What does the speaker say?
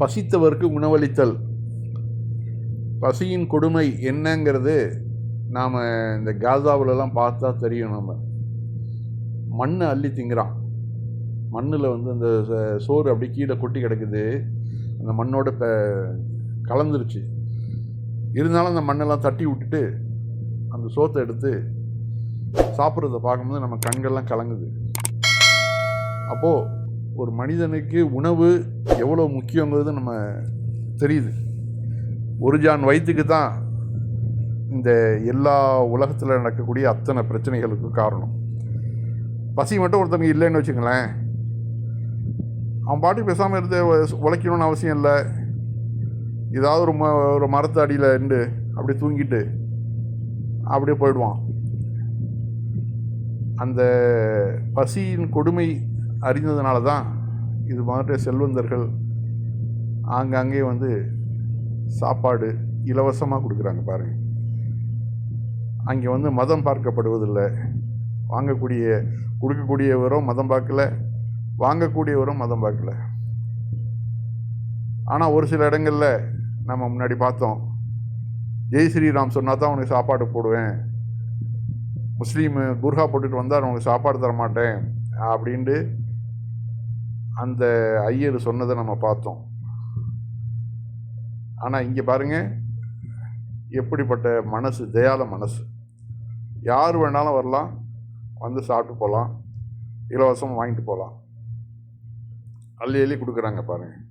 பசித்தவருக்கு உணவளித்தல். பசியின் கொடுமை என்னங்கிறது நாம் இந்த காசாவிலலாம் பார்த்தா தெரியும் நம்ம. மண்ணை அள்ளி திங்கிறான். மண்ணில் வந்து அந்த ச- சோறு அப்படி கீழே கொட்டி கிடக்குது. அந்த மண்ணோட இப்போ கலந்துருச்சு. இருந்தாலும் அந்த மண்ணெல்லாம் தட்டி விட்டுட்டு அந்த சோத்தை எடுத்து சாப்பிட்றத பார்க்கும்போது நம்ம கண்கள்லாம் கலங்குது. அப்போது ஒரு மனிதனுக்கு உணவு எவ்வளோ முக்கியங்கிறது நம்ம தெரியுது. ஒரு ஜான் வயிற்றுக்கு தான் இந்த எல்லா உலகத்தில் நடக்கக்கூடிய அத்தனை பிரச்சனைகளுக்கு காரணம். பசி மட்டும் ஒருத்தனுக்கு இல்லைன்னு வச்சுங்களேன் அவன் பாட்டு பேசாமல் இருந்து உழைக்கணும்னு அவசியம் இல்லை. ஏதாவது ஒரு ம ஒரு மரத்து அடியில் நின்று அப்படியே தூங்கிட்டு அப்படியே போயிடுவான். அந்த பசியின் கொடுமை அறிந்ததுனால தான் இது மாதிரி செல்வந்தர்கள் ஆங்காங்கே வந்து சாப்பாடு இலவசமாக கொடுக்குறாங்க பாருங்க. அங்கே வந்து மதம் பார்க்கப்படுவதில்லை. வாங்கக்கூடிய கொடுக்கக்கூடியவரும் மதம் பார்க்கல. வாங்கக்கூடியவரும் மதம் பார்க்கல. ஆனால் ஒரு சில இடங்களில் நம்ம முன்னாடி பார்த்தோம். ஜெய் ஸ்ரீராம் சொன்னால் தான் உனக்கு சாப்பாடு போடுவேன். முஸ்லீமு குர்ஹா போட்டுட்டு வந்தால் உனக்கு சாப்பாடு தர மாட்டேன் அப்படின்ட்டு அந்த ஐயர் சொன்னதை நம்ம பார்த்தோம். ஆனால் இங்கே பாருங்கள் எப்படிப்பட்ட மனசு தயால மனசு. யார் வேணாலும் வரலாம் வந்து சாப்பிட்டு போகலாம் இலவசமாக வாங்கிட்டு போகலாம் அள்ளி அள்ளி கொடுக்குறாங்க பாருங்கள்